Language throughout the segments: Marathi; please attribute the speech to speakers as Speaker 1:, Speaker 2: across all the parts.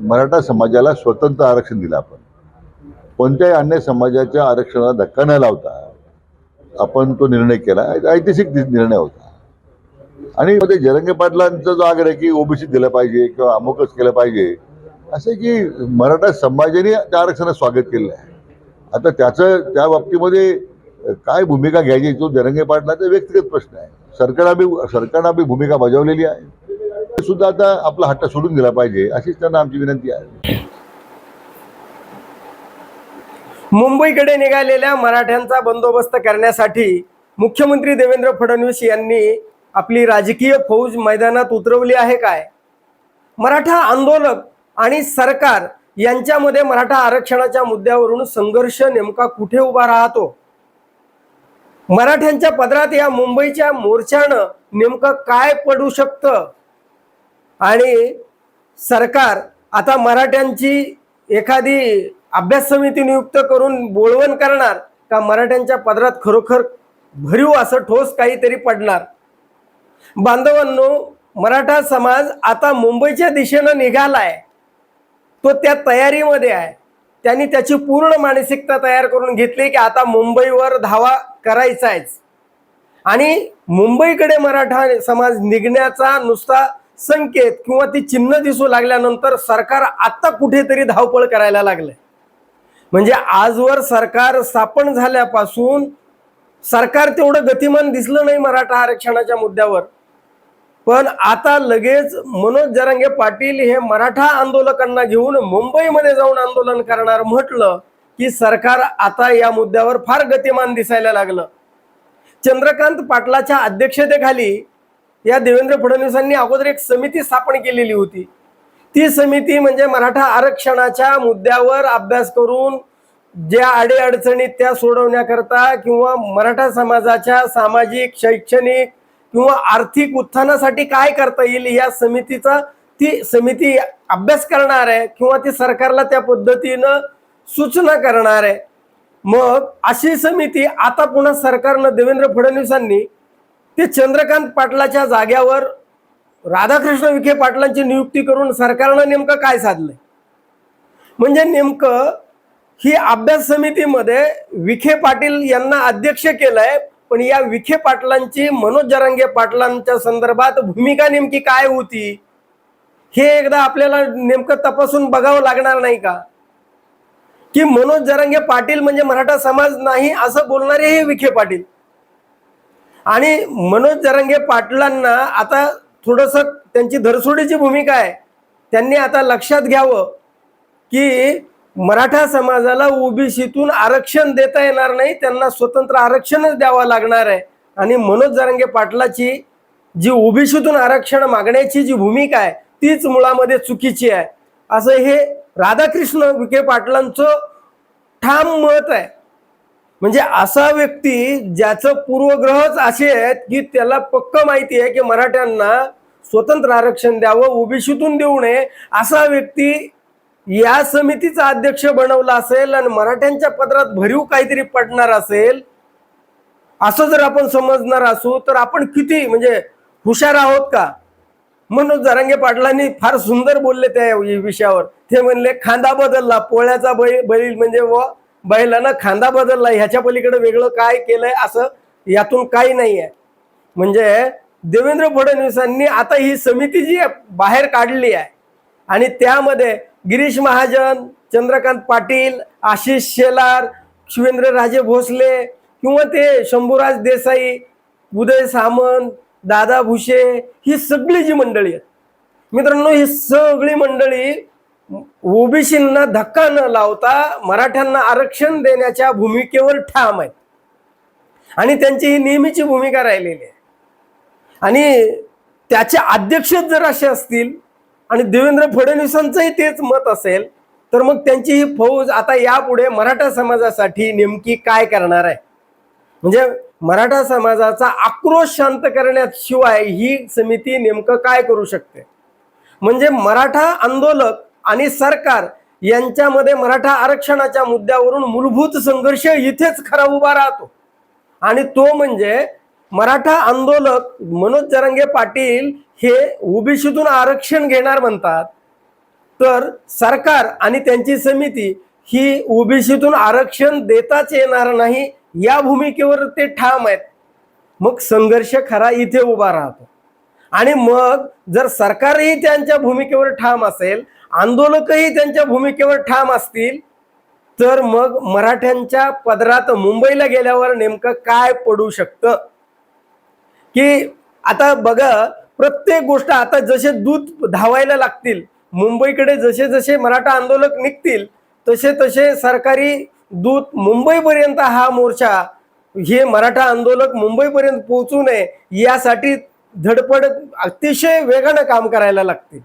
Speaker 1: मराठा समाजाला स्वतंत्र आरक्षण दिलं आपण. कोणत्याही अन्य समाजाच्या आरक्षणाला धक्का न लावता आपण तो निर्णय केला. ऐतिहासिक निर्णय होता. आणि मध्ये जरंगे पाटलांचा जो आग्रह आहे की ओबीसी दिलं पाहिजे किंवा अमुकच केलं पाहिजे असं की मराठा समाजाने त्या आरक्षणात स्वागत केलेलं आहे. आता त्याचं त्या बाबतीमध्ये काय भूमिका घ्यायची तो जरंगे पाटलाचा व्यक्तिगत प्रश्न आहे. सरकारनं बी सरकारनं बी भूमिका बजावलेली आहे. सुद्धा आता आपला हट्ट सोडून दिला पाहिजे अशीच त्यांना आमची विनंती आहे.
Speaker 2: मुंबईकडे निघालेल्या मराठ्यांचा बंदोबस्त करण्यासाठी मुख्यमंत्री देवेंद्र फडणवीस यांनी आपली राजकीय फौज मैदानात उतरवली आहे काय? मराठा आंदोलक आणि सरकार यांच्यामध्ये मराठा आरक्षणाच्या मुद्द्यावरून संघर्ष नेमका कुठे उभा राहतो? मराठ्यांच्या पदरात या मुंबईच्या मोर्चानं नेमकं काय पडू शकतं? आणि सरकार आता मराठ्यांची एखादी अभ्यास समिती नियुक्त करून बोलवण करणार का मराठ्यांच्या पदरात खरोखर भरीव असं ठोस काहीतरी पडणार? बांधवांनो मराठा समाज आता मुंबईच्या दिशेनं निघालाय. तो त्या तयारीमध्ये आहे. त्यांनी त्याची पूर्ण मानसिकता तयार करून घेतली की आता मुंबईवर धावा करायचाच आणि मुंबईकडे मराठा समाज निघण्याचा नुसता संकेत किंवा ती चिन्ह दिसू लागल्यानंतर सरकार आता कुठेतरी धावपळ करायला लागलंय. म्हणजे आजवर सरकार स्थापन झाल्यापासून सरकार तेवढं गतिमान दिसलं नाही मराठा आरक्षणाच्या मुद्द्यावर. पण आता लगेच मनोज जरांगे पाटील हे मराठा आंदोलकांना घेऊन मुंबईमध्ये जाऊन आंदोलन करणार म्हटलं की सरकार आता या मुद्द्यावर फार गतिमान दिसायला लागलं. चंद्रकांत पाटलाच्या अध्यक्षतेखाली या देवेंद्र फडणवीसांनी अगोदर एक समिती स्थापन केलेली होती. ती समिती म्हणजे मराठा आरक्षणाच्या मुद्द्यावर अभ्यास करून ज्या अडीअडचणीत त्या सोडवण्याकरता किंवा मराठा समाजाच्या सामाजिक शैक्षणिक किंवा आर्थिक उत्थानासाठी काय करता येईल या समितीचा ती समिती अभ्यास करणार आहे किंवा ती सरकारला त्या पद्धतीनं सूचना करणार आहे. मग अशी समिती आता पुन्हा सरकारनं देवेंद्र फडणवीसांनी ते चंद्रकांत पाटलाच्या जाग्यावर राधाकृष्ण विखे पाटलांची नियुक्ती करून सरकारनं नेमकं काय साधलंय? म्हणजे नेमकं ही अभ्यास समितीमध्ये विखे पाटील यांना अध्यक्ष केलंय पण या विखे पाटलांची मनोज जरांगे पाटलांच्या संदर्भात भूमिका नेमकी काय होती? हे एकदा आपल्याला नेमकं तपासून बघावं लागणार नाही का? की मनोज जरांगे पाटील म्हणजे मराठा समाज नाही असं बोलणारे हे विखे पाटील. आणि मनोज जरांगे पाटलांना आता थोडस त्यांची धरसोडीची भूमिका आहे. त्यांनी आता लक्षात घ्यावं की मराठा समाजाला ओबीसीतून आरक्षण देता येणार नाही त्यांना स्वतंत्र आरक्षणच द्यावं लागणार आहे. आणि मनोज जरांगे पाटलाची जी ओबीसीतून आरक्षण मागण्याची जी भूमिका आहे तीच मुळामध्ये चुकीची आहे. असं हे राधाकृष्ण विखे पाटलांचं ठाम मत आहे. म्हणजे असा व्यक्ती ज्याचं पूर्वग्रहच असे आहेत की त्याला पक्क माहिती आहे की मराठ्यांना स्वतंत्र आरक्षण द्यावं ओबीसीतून देऊ नये असा व्यक्ती या समितीचा अध्यक्ष बनवला असेल आणि मराठ्यांच्या पदरात भरीव काहीतरी पडणार असेल असं जर आपण समजणार असू तर आपण किती म्हणजे हुशार आहोत का? म्हणून जरांगे पाटलांनी फार सुंदर बोलले त्या विषयावर. ते म्हणले खांदा बदलला पोळ्याचा बैल बैल म्हणजे व बैलानं खांदा बदलला ह्याच्या पलीकडे वेगळं काय केलंय असं यातून काही नाही आहे म्हणजे देवेंद्र फडणवीसांनी आता ही समिती जी बाहेर काढली आहे. आणि त्यामध्ये गिरीश महाजन चंद्रकांत पाटील आशिष शेलार शिवेंद्र राजे भोसले किंवा ते शंभूराज देसाई उदय सामंत दादा भुसे ही सगळी जी मंडळी आहेत. मित्रांनो ही सगळी मंडळी ओबीसींना धक्का न लावता मराठ्यांना आरक्षण देण्याच्या भूमिकेवर ठाम आहेत. आणि त्यांची ही नेहमीची भूमिका राहिलेली आहे. आणि त्याचे अध्यक्ष जर असे असतील आणि देवेंद्र फडणवीसांचंही तेच मत असेल तर मग त्यांची ही फौज आता यापुढे मराठा समाजासाठी नेमकी काय करणार आहे? म्हणजे मराठा समाजाचा आक्रोश शांत करण्याशिवाय ही समिती नेमकं काय करू शकते? म्हणजे मराठा आंदोलक आणि सरकार यांच्यामध्ये मराठा आरक्षणाच्या मुद्द्यावरून मूलभूत संघर्ष इथेच खरा उभा राहतो. आणि तो म्हणजे मराठा आंदोलक मनोज जरांगे पाटील हे ओबीसीतून आरक्षण घेणार म्हणतात. तर सरकार आणि त्यांची समिती ही ओबीसीतून आरक्षण देताच येणार नाही या भूमिकेवर ते ठाम आहेत. मग संघर्ष खरा इथे उभा राहतो. आणि मग जर सरकारही त्यांच्या भूमिकेवर ठाम असेल आंदोलकही त्यांच्या भूमिकेवर ठाम असतील तर मग मराठ्यांच्या पदरात मुंबईला गेल्यावर नेमकं काय पडू शकतं? की आता बघा प्रत्येक गोष्ट आता जसे दूध धावायला लागतील मुंबईकडे जसे जसे मराठा आंदोलक निघतील तसे तसे सरकारी दूत मुंबईपर्यंत हा मोर्चा हे मराठा आंदोलक मुंबईपर्यंत पोहोचू नये यासाठी धडपड अतिशय वेगानं काम करायला लागतील.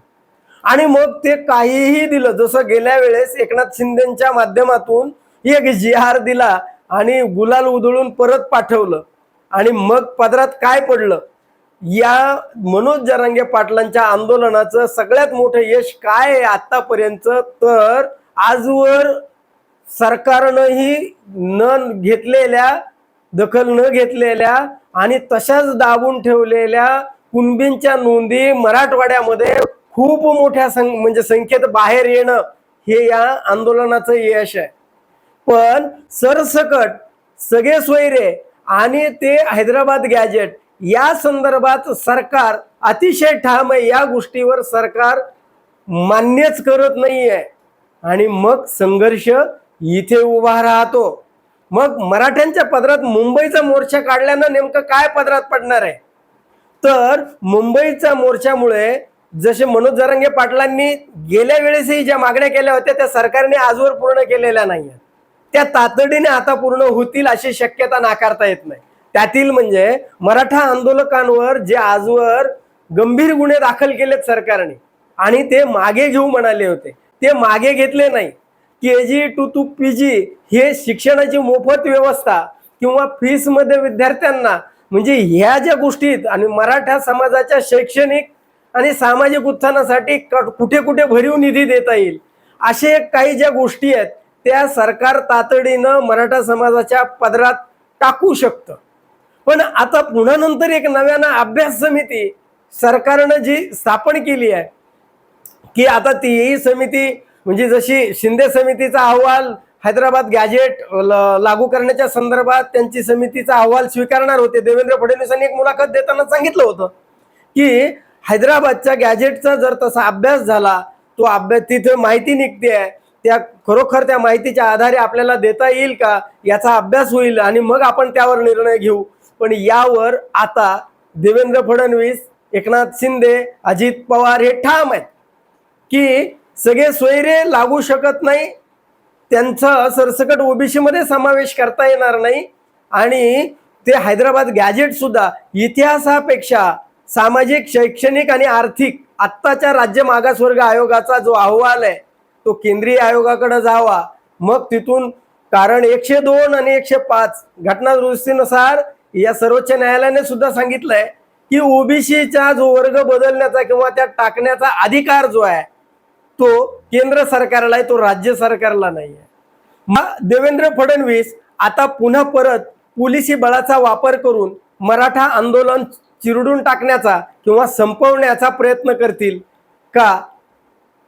Speaker 2: आणि मग ते काहीही दिलं जसं गेल्या वेळेस एकनाथ शिंदेच्या माध्यमातून एक जी आर दिला आणि गुलाल उधळून परत पाठवलं. आणि मग पदरात काय पडलं? या मनोज जरांगे पाटलांच्या आंदोलनाचं सगळ्यात मोठं यश काय आहे आतापर्यंत? तर आजवर सरकारनंही न घेतलेल्या दखल न घेतलेल्या आणि तशाच दाबून ठेवलेल्या कुणबींच्या नोंदी मराठवाड्यामध्ये खूप मोठ्या सं म्हणजे संख्येत बाहेर येणं हे या आंदोलनाचं यश आहे. पण सरसकट सगळे सोयरे आणि ते हैदराबाद गॅजेट या संदर्भात सरकार अतिशय ठाम आहे. या गोष्टीवर सरकार मान्यच करत नाही आहे आणि मग संघर्ष इथे उभा राहतो. मग मराठ्यांच्या पदरात मुंबईचा मोर्चा काढल्यानं नेमकं काय पदरात पडणार आहे? तर मुंबईच्या मोर्चामुळे जसे मनोज जरांगे पाटलांनी गेल्या वेळेसही ज्या मागण्या केल्या होत्या त्या सरकारने आजवर पूर्ण केलेल्या नाही त्या तातडीने आता पूर्ण होतील अशी शक्यता नाकारता येत नाही. त्यातील म्हणजे मराठा आंदोलकांवर जे आजवर गंभीर गुन्हे दाखल केलेत सरकारने आणि ते मागे घेऊ म्हणाले होते ते मागे घेतले नाही. K G to to P G हे शिक्षणाची मोफत व्यवस्था किंवा फीसमध्ये विद्यार्थ्यांना म्हणजे ह्या ज्या गोष्टीत आणि मराठा समाजाच्या शैक्षणिक आणि सामाजिक उत्थानासाठी कुठे कुठे भरीव निधी देता येईल? असे काही ज्या गोष्टी आहेत त्या सरकार तातडीनं मराठा समाजाच्या पदरात टाकू शकतं. पण आता पुन्हा नंतर एक नव्यानं अभ्यास समिती सरकारनं जी स्थापन केली आहे की आता ती समिती म्हणजे जशी शिंदे समितीचा अहवाल हैदराबाद गॅजेट लागू करण्याच्या संदर्भात त्यांची समितीचा अहवाल स्वीकारणार होते. देवेंद्र फडणवीसांनी एक मुलाखत देताना सांगितलं होतं की हैदराबादच्या गॅजेटचा जर तसा अभ्यास झाला तो अभ्यास तिथे माहिती निघते आहे. त्या खरोखर त्या माहितीच्या आधारे आपल्याला देता येईल का? याचा अभ्यास होईल आणि मग आपण त्यावर निर्णय घेऊ. पण यावर आता देवेंद्र फडणवीस एकनाथ शिंदे अजित पवार हे ठाम आहेत. की सगळे सोयरे लागू शकत नाही त्यांचा सरसकट ओबीसीमध्ये समावेश करता येणार नाही आणि ते हैदराबाद गॅजेट सुद्धा इतिहासापेक्षा सामाजिक शैक्षणिक आणि आर्थिक आत्ताच्या राज्य मागासवर्ग आयोगाचा जो अहवाल आहे तो केंद्रीय आयोगाकडे जावा. मग तिथून कारण एकशे दोन आणि एकशे पाच घटना दुरुस्तीनुसार या सर्वोच्च न्यायालयाने सुद्धा सांगितलंय की ओबीसीचा जो वर्ग बदलण्याचा किंवा त्या टाकण्याचा अधिकार जो आहे तो केंद्र सरकारला आहे तो राज्य सरकारला नाही आहे. मग देवेंद्र फडणवीस आता पुन्हा परत पोलिसी बळाचा वापर करून मराठा आंदोलन चिरडून टाकण्याचा किंवा संपवण्याचा प्रयत्न करतील का?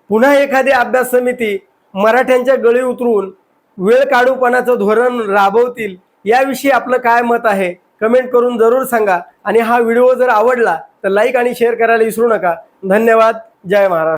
Speaker 2: पुन्हा एखादी अभ्यास समिती मराठ्यांच्या गळी उतरून वेळ काढूपणाचं धोरण राबवतील याविषयी आपलं काय मत आहे? कमेंट करून जरूर सांगा. आणि हा व्हिडिओ जर आवडला तर लाईक आणि शेअर करायला विसरू नका. धन्यवाद. जय महाराष्ट्र.